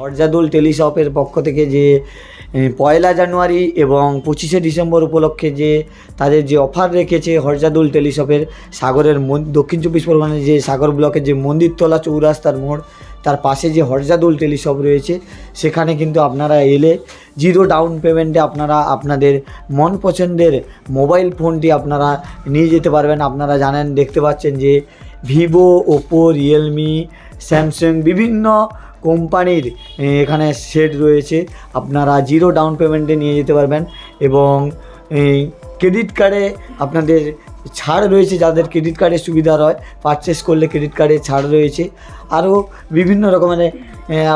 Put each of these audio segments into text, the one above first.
হরজাদুল টেলিশপের পক্ষ থেকে যে পয়লা জানুয়ারি এবং পঁচিশে ডিসেম্বর উপলক্ষে যে, তাদের যে অফার রেখেছে হরজাদুল টেলিশপের সাগরের দক্ষিণ চব্বিশ পরগনার যে সাগর ব্লকের যে মন্দিরতলা চৌরাস্তার মোড়, তার পাশে যে হরজাদুল টেলিশপ রয়েছে, সেখানে কিন্তু আপনারা এলে জিরো ডাউন পেমেন্টে আপনারা আপনাদের মন পছন্দের মোবাইল ফোনটি আপনারা নিয়ে যেতে পারবেন। আপনারা জানেন, দেখতে পাচ্ছেন যে ভিভো, ওপো, রিয়েলমি, স্যামসাং, বিভিন্ন কোম্পানির এখানে সেট রয়েছে। আপনারা জিরো ডাউন পেমেন্টে নিয়ে যেতে পারবেন এবং ক্রেডিট কার্ডে আপনাদের ছাড় রয়েছে যাদের ক্রেডিট কার্ডের সুবিধা হয় পারচেস করলে ক্রেডিট কার্ডে ছাড় রয়েছে। আরও বিভিন্ন রকমের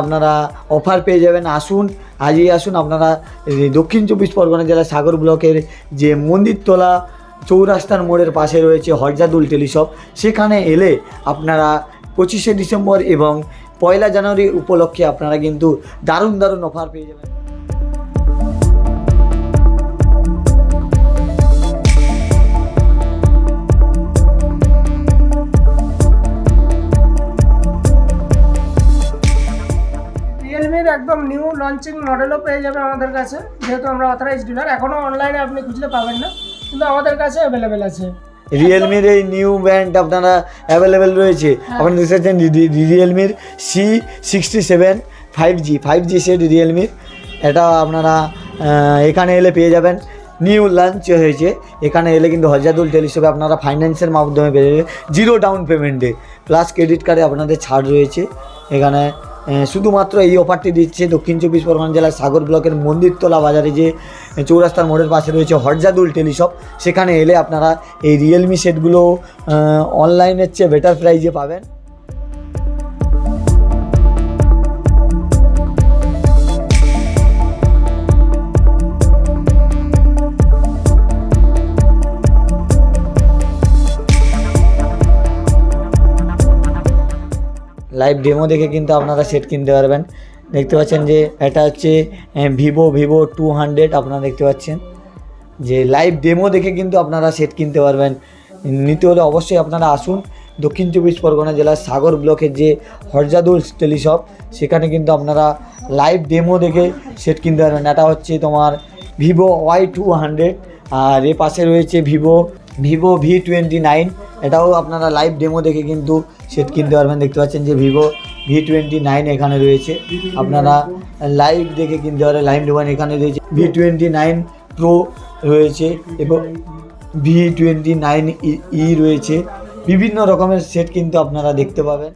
আপনারা অফার পেয়ে যাবেন। আসুন, আজই আসুন আপনারা দক্ষিণ চব্বিশ পরগনা জেলার সাগর ব্লকের যে মন্দিরতলা চৌরাস্তার মোড়ের পাশে রয়েছে হরজাদুল টেলিশপ। সেখানে এলে আপনারা পঁচিশে ডিসেম্বর এবং পয়লা জানুয়ারি উপলক্ষে আপনারা কিন্তু দারুণ দারুণ অফার পেয়ে যাবেন। একদম নিউ লঞ্চিং মডেলও পেয়ে যাবে আমাদের কাছে, যেহেতু আমরা অথরাইজ ডিলার এখনও অনলাইনে আপনি খুঁজলে পাবেন না, কিন্তু আমাদের কাছে অ্যাভেলেবেল আছে। রিয়েলমির এই নিউ ব্র্যান্ড আপনারা অ্যাভেলেবেল রয়েছে। আপনি দেখতে পাচ্ছেন রিয়েলমির C sixty seven five G five G set রিয়েলমির এটা আপনারা এখানে এলে পেয়ে যাবেন। নিউ লঞ্চ হয়েছে। এখানে এলে কিন্তু হজাদুল টেলিশপে আপনারা ফাইন্যান্সের মাধ্যমে পেয়ে যাবেন। জিরো ডাউন পেমেন্টে প্লাস ক্রেডিট কার্ডে আপনাদের ছাড় রয়েছে। এখানে শুধুমাত্র এই অফারটি দিচ্ছে দক্ষিণ চব্বিশ পরগনা জেলার সাগর ব্লকের মন্দিরতলা বাজারে যে চৌরাস্তার মোড়ের পাশে রয়েছে হরজাদুল টেলিশপ, সেখানে এলে আপনারা এই রিয়েলমি সেটগুলো অনলাইনের চেয়ে বেটার প্রাইজে পাবেন। লাইভ ডেমো দেখে কিন্তু আপনারা সেট কিনতে পারবেন। দেখতে পাচ্ছেন যে এটা হচ্ছে ভিভো ভিভো টু হান্ড্রেড আপনারা দেখতে পাচ্ছেন। যে লাইভ ডেমো দেখে কিন্তু আপনারা সেট কিনতে পারবেন। নিতে হলে অবশ্যই আপনারা আসুন দক্ষিণ চব্বিশ পরগনা জেলার সাগর ব্লকের যে হরজাদুল টেলিশপ সেখানে কিন্তু আপনারা লাইভ ডেমো দেখে সেট কিনতে পারবেন। এটা হচ্ছে তোমার ভিভো ওয়াই টু হান্ড্রেড আর এ পাশে রয়েছে Vivo Vivo V twenty nine এটাও আপনারা লাইভ ডেমো দেখে কিন্তু সেট কিনতে পারবেন। দেখতে পাচ্ছেন যে ভিভো ভি টোয়েন্টি নাইন এখানে রয়েছে। আপনারা লাইভ দেখে কিনতে পারেন লাইভ ডেমো এখানে রয়েছে। ভি টোয়েন্টি নাইন প্রো রয়েছে এবং ভি টোয়েন্টি নাইন ই রয়েছে। বিভিন্ন রকমের সেট কিন্তু আপনারা দেখতে পাবেন।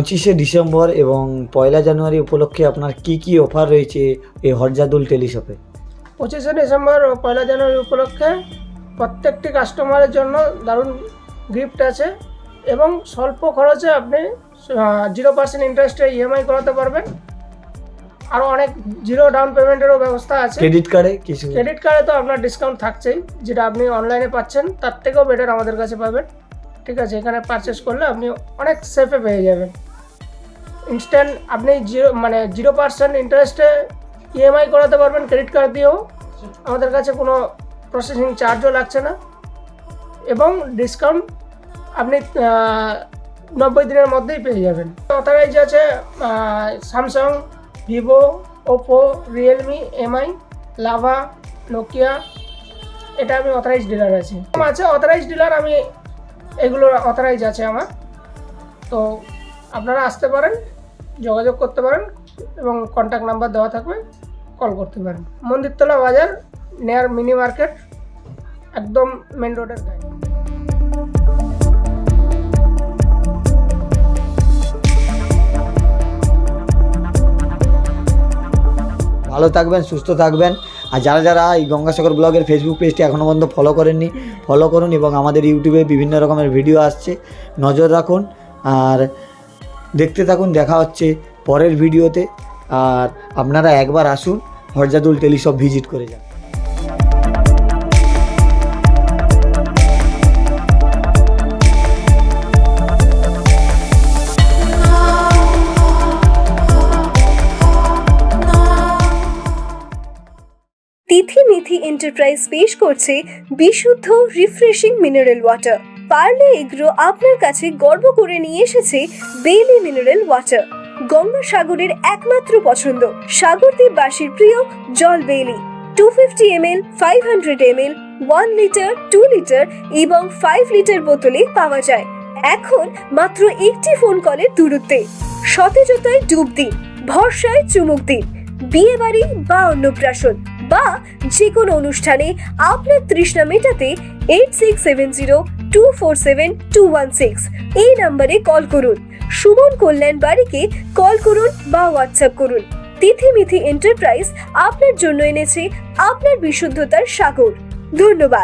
পঁচিশে ডিসেম্বর এবং পয়লা জানুয়ারি উপলক্ষে আপনার কি কি অফার রয়েছে এই হরজাদুল টেলিশপে? পঁচিশে ডিসেম্বর ও পয়লা জানুয়ারি উপলক্ষে প্রত্যেকটি কাস্টমারের জন্য দারুণ গিফট আছে এবং স্বল্প খরচে আপনি জিরো পার্সেন্ট ইন্টারেস্টে ইএমআই করাতে পারবেন। আরও অনেক জিরো ডাউন পেমেন্টেরও ব্যবস্থা আছে। ক্রেডিট কার্ডে কিছু? ক্রেডিট কার্ডে তো আপনার ডিসকাউন্ট থাকছেই যেটা আপনি অনলাইনে পাচ্ছেন তার থেকেও বেটার আমাদের কাছে পাবেন। ঠিক আছে এখানে পারচেস করলে আপনি অনেক সেফে পেয়ে যাবেন। ইনস্ট্যান্ট আপনি জিরো মানে জিরো পার্সেন্ট ইন্টারেস্টে ইএমআই করাতে পারবেন ক্রেডিট কার্ড দিয়েও। আমাদের কাছে কোনো প্রসেসিং চার্জও লাগছে না। এবং ডিসকাউন্ট আপনি নব্বই দিনের মধ্যেই পেয়ে যাবেন। অথরাইজ আছে Samsung Vivo Oppo Realme MI Lava Nokia এটা আমি অথরাইজ ডিলার আছি। আছে অথরাইজ ডিলার আমি, এগুলোর অথরাইজ আছে আমার। তো আপনারা আসতে পারেন। যোগাযোগ করতে পারেন এবং কন্ট্যাক্ট নাম্বার দেওয়া থাকবে কল করতে পারেন। মন্দিরতলা বাজার নেয়ার মিনি মার্কেট একদম মেন রোডের গায়ে ভালো থাকবেন, সুস্থ থাকবেন। আর যারা যারা এই গঙ্গাসাগর ব্লগের ফেসবুক পেজটি এখনও পর্যন্ত ফলো করেননি ফলো করুন এবং আমাদের ইউটিউবে বিভিন্ন রকমের ভিডিও আসছে। নজর রাখুন। আর দেখতে থাকুন, দেখা হচ্ছে পরের ভিডিওতে। আর আপনারা একবার আসুন, হরজাদুল টেলিশপ ভিজিট করে যান। তিথি মিথি এন্টারপ্রাইজ পেশ করছে বিশুদ্ধ, refreshing mineral water. Parle agro আপনার কাছে গর্ব করে নিয়ে এসেছে বেলি মিনারেল ওয়াটার গঙ্গাসাগরের একমাত্র পছন্দ। সাগরদ্বীপবাসীর প্রিয় জল বেলি। Two fifty M L five hundred M L one litre two litre এবং ফাইভ লিটার বোতলে পাওয়া যায়। এখন মাত্র একটি ফোন কলের দূরত্বে। সতেজতায় ডুব দিন, ভরসায় চুমুক দিন, বিয়ে বাড়ি বা অন্নপ্রাশন বা যে কোনো অনুষ্ঠানে আপনার তৃষ্ণা মেটাতে eight six seven zero two four seven two one six এই নাম্বারে কল করুন। সুমন কল্যাণ বাড়িকে কল করুন বা হোয়াটসঅ্যাপ করুন। তিথি মিথি এন্টারপ্রাইজ আপনার জন্য এনেছে আপনার বিশুদ্ধতার সাগর। ধন্যবাদ।